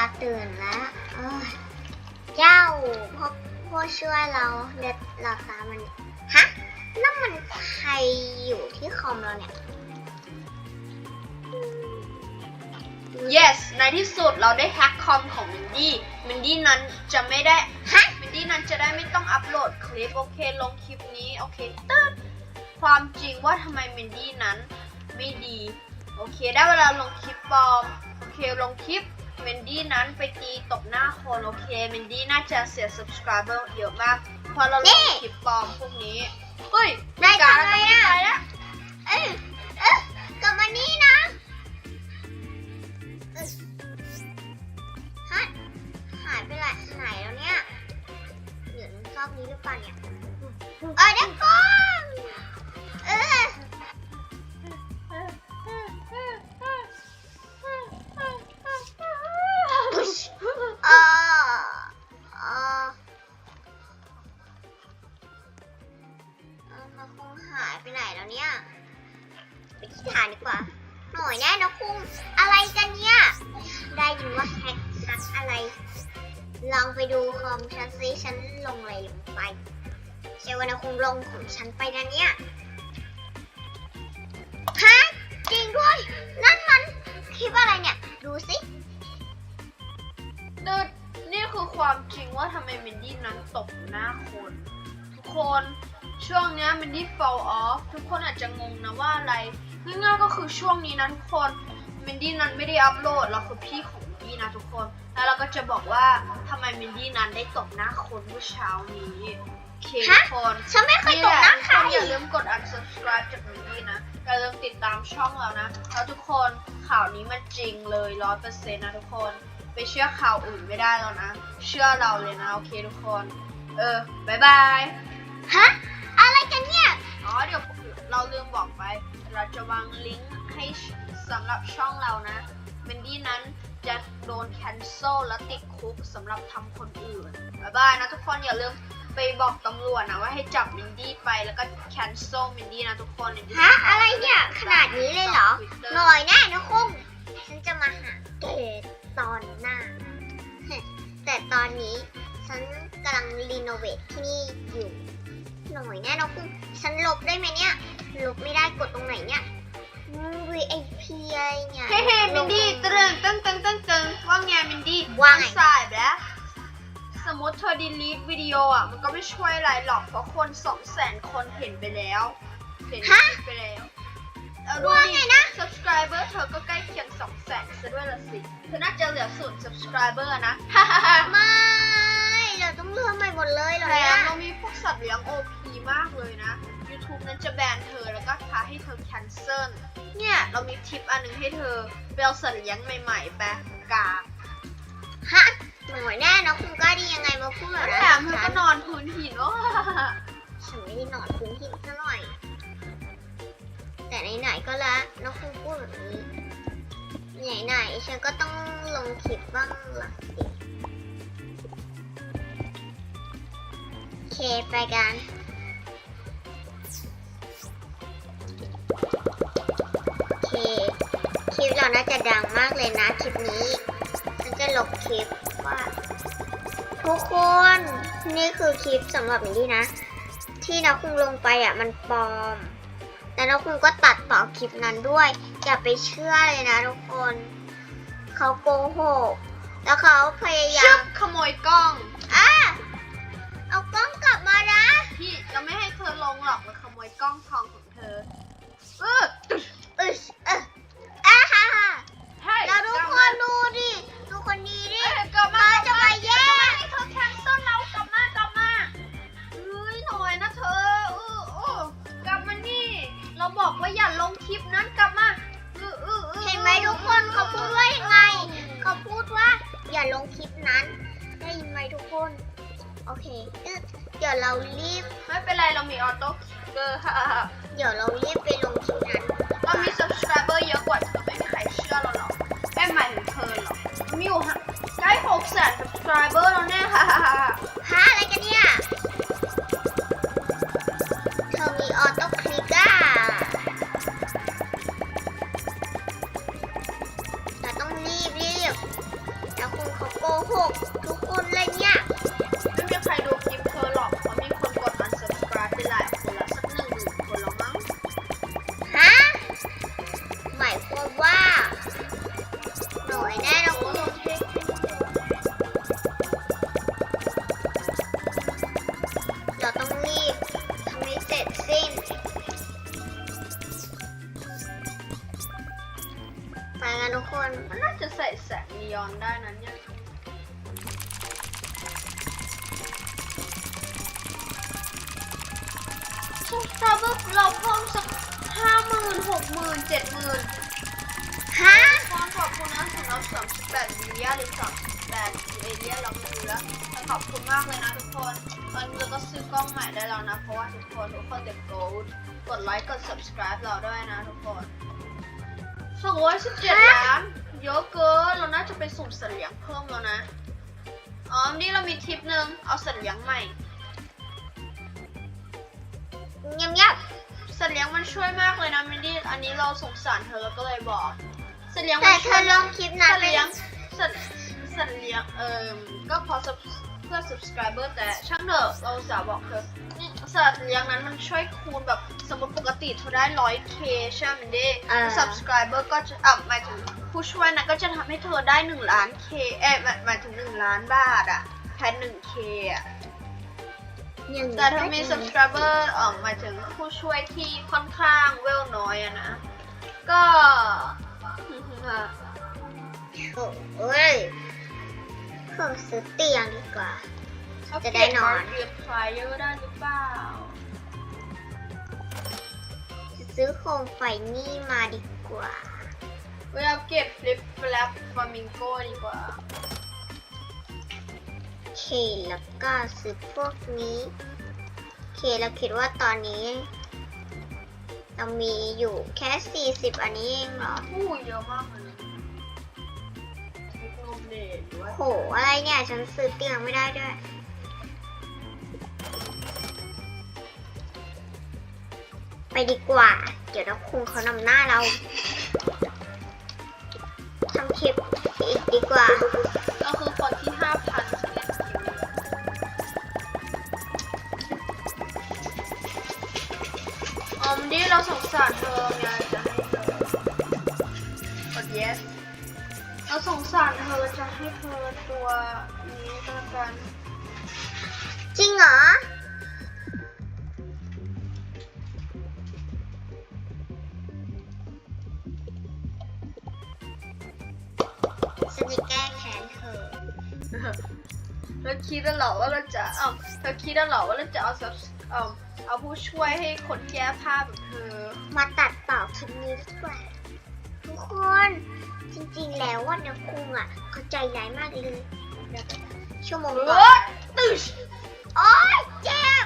าตื่นแล้วเอ้ยเจ้าพวกพวกช่วยเราเด็ดหลับตามันฮะนั่นมันใครอยู่ที่คอมเราเนี่ย yes ในที่สุดเราได้แฮ็กคอมของมินดี้มินดี้นั้นจะไม่ได้ฮะมินดี้นั้นจะได้ไม่ต้องอัพโหลดคลิปโอเคลงคลิปนี้โอเคตึ๊ดความจริงว่าทำไมมินดี้นั้นไม่ดี โอเคได้เวลาลงคลิปปลอม โอเคลงคลิป มินดี้นั้นไปตีตบหน้าคนโอเคมินดี้น่าจะเสีย subscriber เยอะมากเพราะเราลนี่งคลิปปลอมพวกนี้เฮ้ยได้ม่การทำไมแล้วอะม่ไปแล้วเอ้ยเอ้ยกลับมานี่นะเอ้ยฮะหายไปไหนไหนแล้วเนี่ยอยู่ในซอกนี้หรือเปล่าเนี่ยเออเด็กก่อน ไปที่ฐานดีกว่า หน่อยแน่นะคุงอะไรกันเนี่ย ได้ยินว่าแฮกฮักอะไร ลองไปดูคอมฉันซิฉันลงอะไรลงไปเชวนาคุงลงของฉันไปนะเนี่ยฮะจริงด้วย นั่นมันคลิปอะไรเนี่ย ดูสิตึ๊ดนี่คือความจริงว่าทำไมมินดี้นั้นตบหน้าคน ทุกคนช่วงเนี้ยมินดี้ fall off ทุกคนอาจจะงงนะว่าอะไร ง่ายๆก็คือช่วงนี้นั้นทุกคนมินดี้นั้นไม่ได้อัพโหลดเราคือพี่ของมินดี้นะทุกคน แล้วเราก็จะบอกว่าทำไมมินดี้นั้นได้ตบหน้าคนเมื่อเช้านี้โอเคทุฮะกคนฉันไม่เคยตกหน้าใครอย่าลืมกด unsubscribe จากมินดี้นะอย่าลืมติดตามช่องเรานะแล้วทุกคนข่าวนี้มันจริงเลยร้อยเปอร์เซ็นต์นะทุกคนไปเชื่อข่าวอื่นไม่ได้แล้วนะ เชื่อเราเลยนะ โอเคทุกคน เออบายบาย ฮะ อะไรกันเนี่ย อ๋อ เดี๋ยวเราลืมบอกไป เราจะวางลิงก์ให้สำหรับช่องเรานะเมนดี้นั้นจะโดน cancel และติดคุกสำหรับทำคนอื่นบายบายนะทุกคนอย่าลืมไปบอกตำรวจนะว่าให้จับมินดี้ไปแล้วก็ cancel มินดี้นะทุกคนในฮะอะไรเนี่ยขนาดนี้เลยเหรอหน่อยแน่นะคุงฉันจะมาหาเกดตอนหน้า แต่ตอนนี้ฉันกำลังรีโนเวทที่นี่อยู่ หน่อยแน่นะคุงฉันลบได้ไหมเนี่ยลบไม่ได้กดตรงไหนเนี่ยอืม VIP อะไรเนี่ยเฮ้เฮ้มินดี้ตรึงตึงตึงตึงตึงว่าไงมินดี้ว่าไงมันสายไปแล้วสมมติเธอ delete วิดีโออะ มันก็ไม่ช่วยอะไรหรอก เพราะคนสองแสนคนเห็นไปแล้ว เห็นคลิปไปแล้วเอาดูว่าดิไงนะ subscriber เธอก็ใกล้เคียงสองแสนซะด้วยละสิ เธอน่าจะเหลือศูนย์ subscriber นะฮ่าฮ่าฮ่าไม่ เราต้องเลือกใหม่หมดเลยเหรอแถเนี่มยเรามีพวก สัตว์เลี้ยง OP มากเลยนะ YouTube นั้นจะแบนเธอแล้วก็ท้าให้เธอ cancel เนี่ย เรามีทิปอันหนึงให้เธอไปเอาสัตว์เลี้ยงใหม่ๆไปกาฮะหน่อยแน่นะคุณกล้าดียังไงมาพูดแบบแถนั้นมเธอฉัก็นนอนพื้นหินโอ้ฉันไม่ได้นอนพื้นที่ซะหน่อย แต่ไหนๆก็แล้วน้องคุณพูดแบบนี้ไหนๆฉันก็ต้องลงคลิปบ้างละสิ ไปกันโอเคคลิปเราน่าจะดังมากเลยนะคลิปนี้ฉันจะลบคลิปว่าทุกคนนี่คือคลิปสำหรับมินดี้นะ ที่นะคุงลงไปอะมันปลอม แต่นะคุงก็ตัดต่อคลิปนั้นด้วย อย่าไปเชื่อเลยนะทุกคน เขาโกหกแล้วเขาพยายามขโมยกล้อง มัะใกล้หกแสน subscriber แล้วเนี่ยฮ่าฮ่าฮ่าฮะอะไรกันเนี่ย กันทุกคนมันน่าจะใส่แสงนีออนได้นั้นเนี่ยสมมติว่าเราเพิ่มสักห้าหมื่นหกหมื่นเจ็ดหมื่นฮะขอขอบคุณนะสำหรับสามสิบแปดมิลลิยาหรือสามสิบแปดเอเลียเราไม่รู้แล้วแต่ขอบคุณมากเลยนะทุกคนตอนนี้เราก็ซื้อกล้องใหม่ได้แล้วนะ เพราะว่าทุกคนทุกคนเต็มโกลด์กดไลค์กด subscribe เราด้วยนะทุกคน สองร้อยสิบเจ็ดล้านเยอะเกิน เราน่าจะไปสุ่มสัตว์เลี้ยงเพิ่มแล้วนะ อ๋อ นี่เรามีทิปหนึ่งเอาสัตว์เลี้ยงใหม่เงียบเงียบสัตว์เลี้ยงมันช่วยมากเลยนะมินดี้ อันนี้เราสงสารเธอแล้วก็เลยบอก สัตว์เลี้ยงแต่มันเธช่วอยลงคลิปนั้สันตว์เลี้ยงสัตว์สัตว์เลี้ยงเอ่อก็พอ sub- เพื่อ subscriber แต่ช่างเถอะเราจะบอกเธอนี่สัตว์เลี้ยงนั้นมันช่วยคูณแบบสมมติปกติเธอได้ 100k ใช่ไหมมินดี้อ่า subscriber ก็จะอะหมายถึงผู้ช่วยนะก็จะทำให้เธอได้ 1 ล้าน k เอ๊ะหมายหมายถึง 1 ล้านบาทอะแทน 1k อะอย่างแต่ถ้ามี subscriber เอ่อหมายถึงผู้ช่วยที่ค่อนข้างเวลน้อยอะนะ ก็โอ้ย เพิ่มซื้อเตียงดีกว่า เขาจะเปได้ลี่ยนนอนมาเรียนพลายเยอร์ได้หรือเปล่าจะซื้อโคมไฟนี่มาดีกว่า เวลาเก็บฟลิปแฟลปฟลามิงโกดีกว่าเคแล้วก็ซื้อพวกนี้เคเราคิดว่าตอนนี้ เรามีอยู่แค่ 40 อันนี้เองเหรอ อู้เยอะมากเลยเทคโนเดทด้วยโห อะไรเนี่ย ฉันซื้อเตียงไม่ได้ด้วย ไปดีกว่า เดี๋ยวเราคุงเขานำหน้าเราทำคลิปอีกดีกว่า ก็คือคนที่ห้าพันจะเล่นเกมอ๋อมนดี้เราสงสารเธอไง สงสารเธอจะให้เธอตัวนี้ก็แล้วกัน จริงเหรอ ฉันจะแก้แค้นเธอ เราคิดแล้วเหรอว่าเราจะเอ้าเราคิดแล้วเหรอว่าเราจะเอาสับเอ้าเอาผู้ช่วยให้คนแก้ผ้าแบบเธอ มาตัดเป่าคลิปนี้ดีกว่า ทุกคน จริงๆ แล้วว่านะคุงอะเขาใจร้ายมากเลย ชั่วโมงเอก่อนอตึชโอ๊ยเจ็บ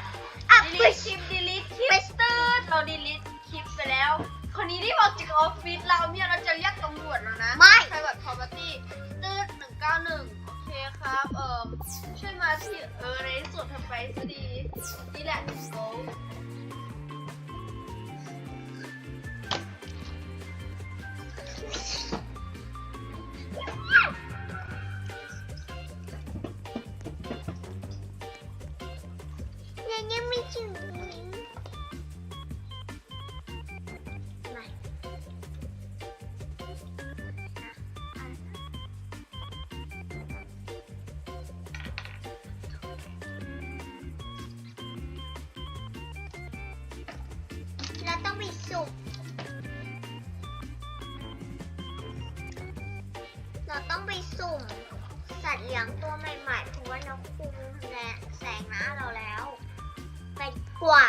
อะดีไปลิทคลิปดีลิทคลิปตืดเราดีลิทคลิปไปแล้ว คนนี้ที่บอกจากออฟฟิศเราเนี่ยเราจะเรียกตำรวจแล้วนะไม่ private property ตืดหนึ่งเก้าหนึ่งโอเคครับ เอ่อช่วยมาที่เออในที่สุดทำไปซะดีนี่แหละ เราต้องไปสุ่ม สัตว์เลี้ยงตัวใหม่ๆเพราะว่าน้องคุงแรงแสงหน้าเราแล้ว ไปกว่า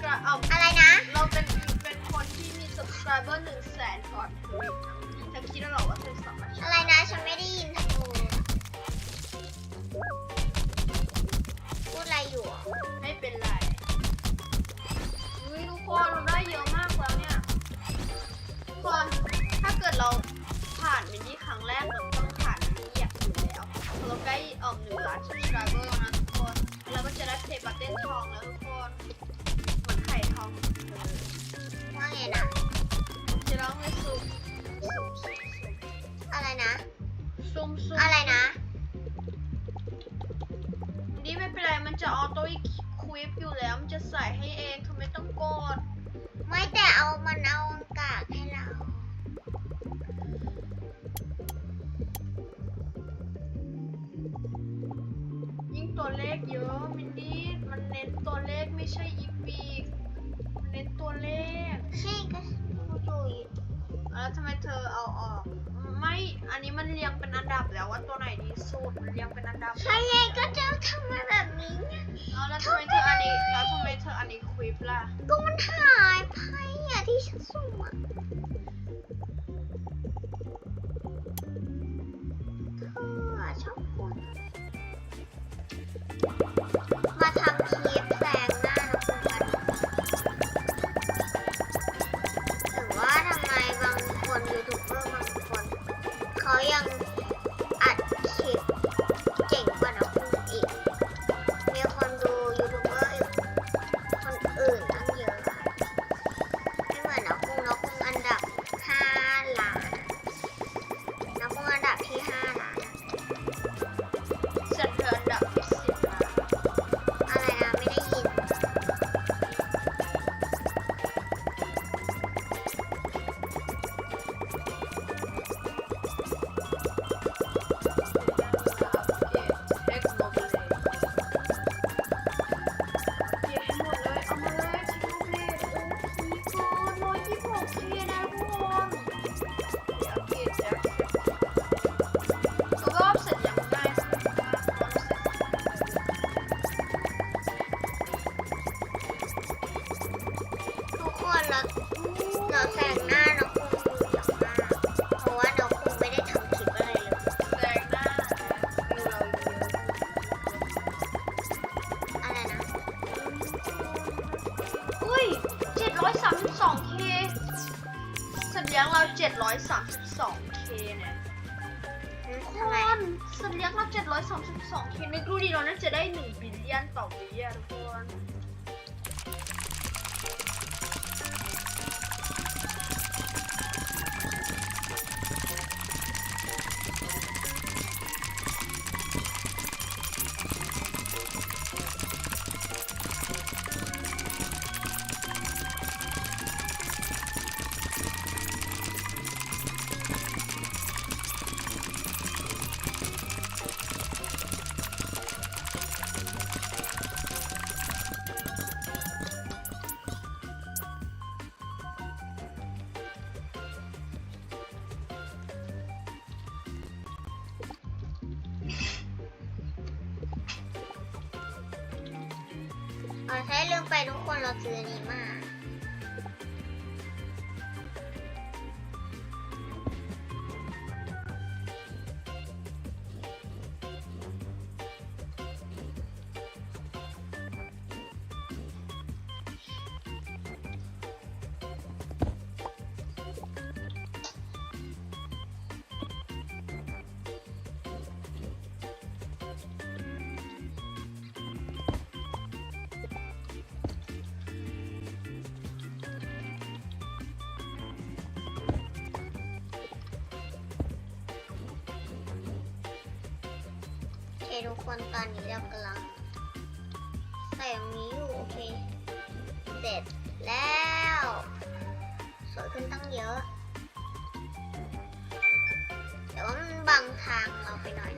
subscribe เอ้าอะไรนะ เราเป็นเป็นคนที่มี subscriber หนึ่งแสนก่อนเธออีกนะเธอคิดแล้วเหรอว่าเธอสามารถอะไรนะ ฉันไม่ได้ยินเธอพูดอะไรอยู่อะไม่เป็นไรอุ้ยทุกคนเราได้เยอะมากแล้วเนี่ยทุกคนถ้าเกิดเราผ่านมินดี้ครั้งแรกเราต้องผ่านมินดี้อยากอยู่แล้วเราใกล้เอ่อหนึ่งล้าน subscriber แล้วนะทุกคคน เราก็จะได้เพลย์บัตเต้นทองแล้วทุกคน ว่าไงนะจะร้องเลยซุมอะไรนะ ซุมซุมอะไรนะ นี่ไม่เป็นไร มันจะออโต้ควิปอยู่แล้ว มันจะใส่ให้เองทำไมต้องกด ไม่แต่เอามันเอากากให้เรา ยิ่งตัวเลขเยอะมินดี้มันเน้นตัวเลขไม่ใช่อีปีกมันเน้นตัวเลขใช่ก็พูดอยู่ แล้วทำไมเธอเอาออก ไม่ อันนี้มันเรียงเป็นอันดับแล้วว่าตัวไหนดีสุดมันเรียงเป็นอันดับ ใช่ไงก็จะทำมาแบบนี้ไงเอาแล้วทำไมเธออันนี้แล้วทำไมเธออันนี้ควิปล่ะ ก็มันหายไปอะที่ฉันสุ่มอะ อ๋อใช่ลืมไปทุกคนเราซื้อนนี้มา ทุกคนตอนนี้เรากำลังใส่ตรงนี้อยู่ โอเค เสร็จแล้ว สวยขึ้นตั้งเยอะ แต่ว่ามันบังทางเราไปหน่อย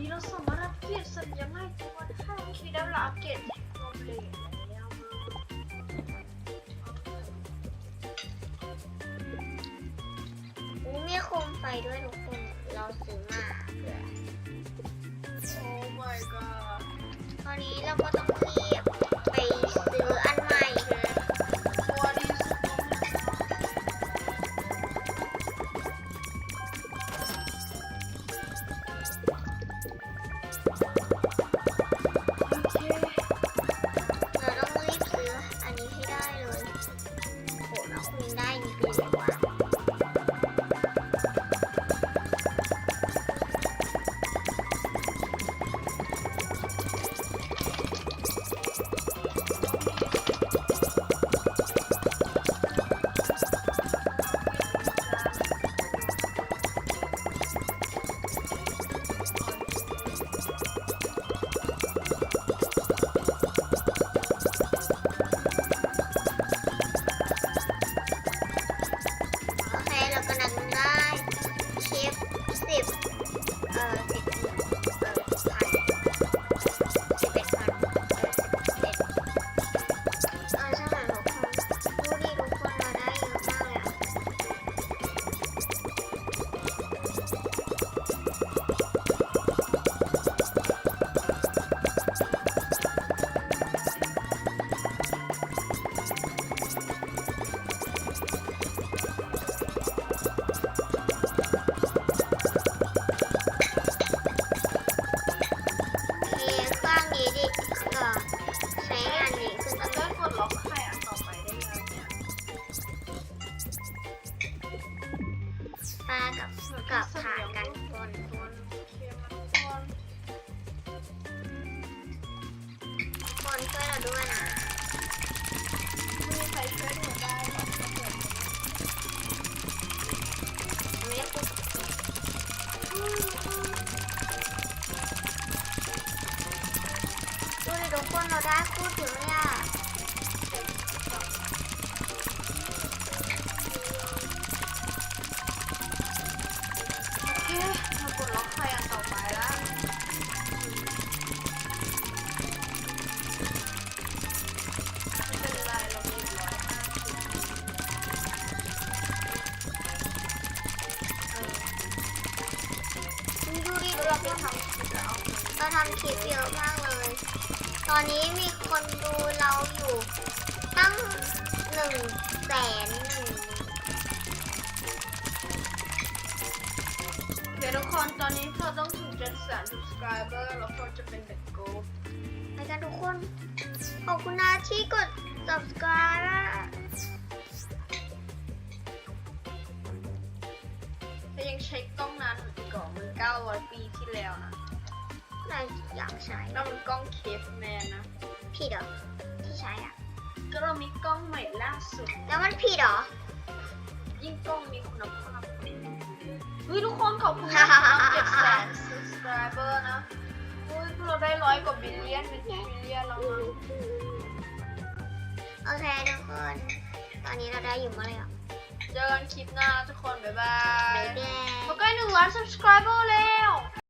นี้เราสามารถอัปเกรดสัญญาณให้ตัวท่านคิดได้ละอัปเกรดที่คอมเพลตแล้วอู้มีโคมไฟด้วยทุกคน เราซื้อมาเผื่อโอ้ my god ตอนนี้เราก็ต้องเรียบ ปลากับกับผ่านกันบนตัวเคนตัวบนช่วยเราด้วยนะไม่มีใครช่วยหนูได้บ้าเกิดไม่ได้พูดดูดิทุกคนเราได้พูดถึงเลย ลิปเยอะมากเลย ตอนนี้มีคนดูเราอยู่ ตั้งหนึ่งแสนหนึ่งเดี๋ยวทุกคนตอนนี้เราต้องถึงเจ็ดแสน subscriber แล้วเราจะเป็น the goal ไปกันทุกคน ขอบคุณนะที่กด subscribe อะถ้ายังใช้กล้องนั้นอีกก่อนมัน900ปีที่แล้วนะ เราอยากใช้แล้วมันกล้องเคฟแมนนะ ผิดเหรอที่ใช้อะ ก็เรามีกล้องใหม่ล่าสุด แล้วมันผิดเหรอ ยิ่งกล้องมีคุณภาพเฮ้ยทุกคนขอบคุณนะเจ็ดแสน subscriber นะเฮ้ยพวกเราได้ร้อยกว่าบิลเลียนเป็นทริลเลียนแล้วนะโอเคทุกคน ตอนนี้เราได้อยู่เมื่อไหร่อะเจอกันคลิปหน้าทุกคน บ๊ายบายบ๊ายบายเราใกล้หนึ่งล้าน subscriber แล้ว